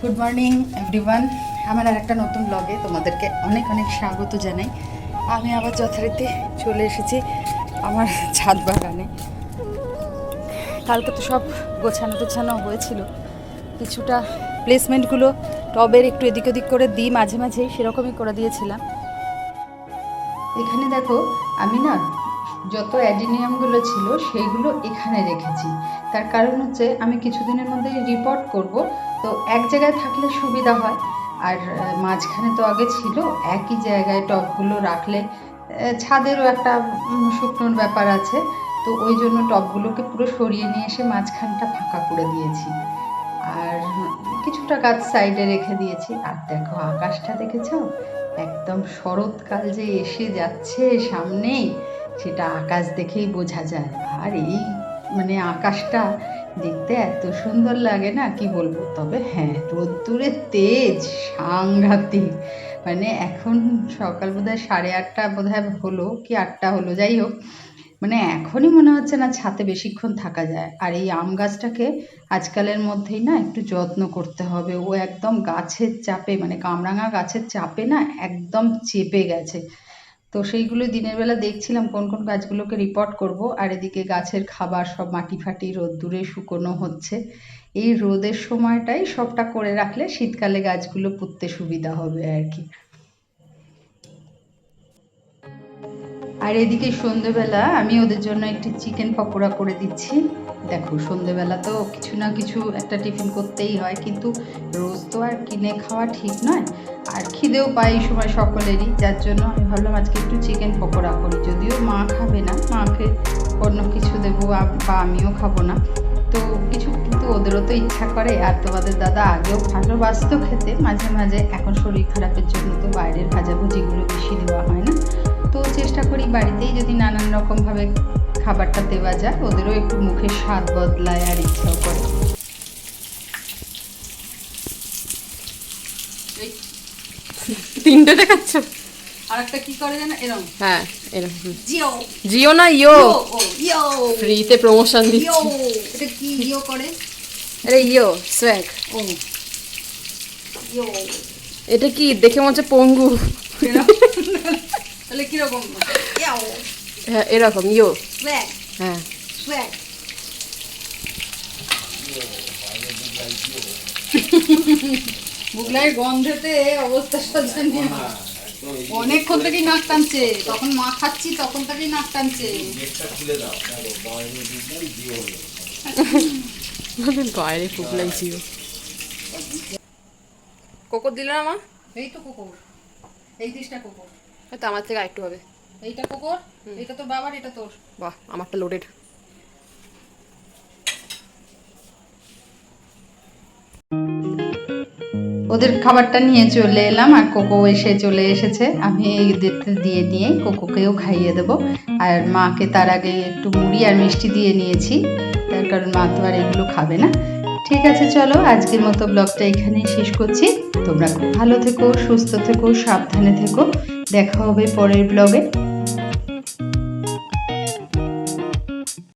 Good morning everyone আমার আর একটা নতুন ব্লগে তোমাদেরকে অনেক অনেক স্বাগত জানাই। আমি আবার যথারীতি চলে এসেছি আমার ছাদ বাগানে। কালকে তো সব গোছানো টোছানো হয়েছিল। কিছুটা প্লেসমেন্টগুলো টবের একটু এদিক ওদিক করে দিই, মাঝে মাঝেই সেরকমই করে দিয়েছিলাম। এখানে দেখো, আমি না যত অ্যাডিনিয়ামগুলো ছিল সেইগুলো এখানে রেখেছি। তার কারণ হচ্ছে আমি কিছুদিনের মধ্যে রিপোর্ট করব। তো এক জায়গায় থাকলে সুবিধা হয়, আর মাঝখানে তো আগে ছিল, একই জায়গায় টবগুলো রাখলে ছাদেরও একটা শুকনোর ব্যাপার আছে। তো ওই জন্য টবগুলোকে পুরো সরিয়ে নিয়ে এসে মাঝখানটা ফাঁকা করে দিয়েছি। আর কিছুটা গাছ সাইডে রেখে দিয়েছি। আর দেখো আকাশটা দেখেছ? একদম শরৎকাল যে এসে যাচ্ছে সামনেই। সেটা আকাশ দেখেই বোঝা যায়। আর এই মানে আকাশটা দেখতে এত সুন্দর লাগে না, কি বলব? তবে হ্যাঁ রোদ্দুরের তেজ, সাংঘাতিক। মানে এখন সকাল বোধহয় সাড়ে আটটা বোধহয় হলো, কি আটটা হলো, যাই হোক। মানে এখনই মনে হচ্ছে না ছাতে বেশিক্ষণ থাকা যায়। আর এই আম গাছটাকে আজকালের মধ্যেই না একটু যত্ন করতে হবে। ও একদম গাছের চাপে মানে কামরাঙা গাছের চাপে না একদম চেপে গেছে। তো সেইগুলো দিনের বেলা দেখছিলাম কোন কোন গাছগুলোকে রিপোর্ট করব। আর এদিকে গাছের খাবার সব মাটি ফাটি রোদ্দুরে শুকনো হচ্ছে। এই রোদের সময়টাই সবটা করে রাখলে শীতকালে গাছগুলো পুঁততে সুবিধা হবে আর কি। আর এদিকে সন্ধেবেলা আমি ওদের জন্য একটি চিকেন পকোড়া করে দিচ্ছি। দেখো, সন্ধেবেলা তো কিছু না কিছু একটা টিফিন করতেই হয়, কিন্তু রোজ তো আর কিনে খাওয়া ঠিক নয়। আর খিদেও পাই এই সময় সকলেরই, যার জন্য আমি ভাবলাম আজকে একটু চিকেন পকোড়া করি। যদিও মা খাবে না, মাকে অন্য কিছু দেবো বা আমিও খাব না। তো কিছু, কিন্তু ওদেরও তো ইচ্ছা করে, আর তোমাদের দাদা আগেও ভালোবাসতো খেতে, মাঝে মাঝে। এখন শরীর খারাপের জন্য তো বাইরের ভাজাভুজিগুলো বেশি দেওয়া হয় না। তো চেষ্টা করি বাড়িতেই যদি নানান রকমভাবে খাবারটা দেওয়া যায় ওদেরও একটু মুখের স্বাদ বদলায় আর ইচ্ছাও করে। তিনটে দেখাচ্ছ? আর একটা কি করে জানো এরকম হ্যাঁ এরকম জিও। জিও না ইও ইও ফ্রিতে প্রমোশন দিচ্ছি। এটা কি ইও করে? আরে ইও সোয়াগ ও। ইও এটা কি? দেখে মনে হচ্ছে পঙ্গু। তাহলে কীরকম? ইও হ্যাঁ এরকম স্ব্যাগ হ্যাঁ। বুগলায় গন্ধেতে অবস্থা সজ্জানীয় অনেকক্ষণ থেকেই নাক টানছে তখন মা খাচ্ছি তখন থেকেই নাক টানছে। বাইরে ফুকলাই জিও কোকো দিল না মা? এই তো কুকুর। এই দিসটা কুকুর। হয়তো আমার থেকে আরেকটু হবে। এইটা কুকুর এটা তোর বাবার এটা তোর। বাহ আমারটা লোডেড ওদের খাবারটা নিয়ে চলে এলাম আর কোকো এসে চলে এসেছে। আমি এদেরকে দিয়ে নিয়ে কোকোকেও খাইয়ে দেবো। আর মাকে তার আগে একটু মুড়ি আর মিষ্টি দিয়ে নিয়েছি। তার কারণ মা তো আর এগুলো খাবে না। ঠিক আছে চলো আজকের মতো ব্লগটা এখানেই শেষ করছি। তোমরা খুব ভালো থেকো সুস্থ থেকো সাবধানে থেকো। দেখা হবে পরের ব্লগে।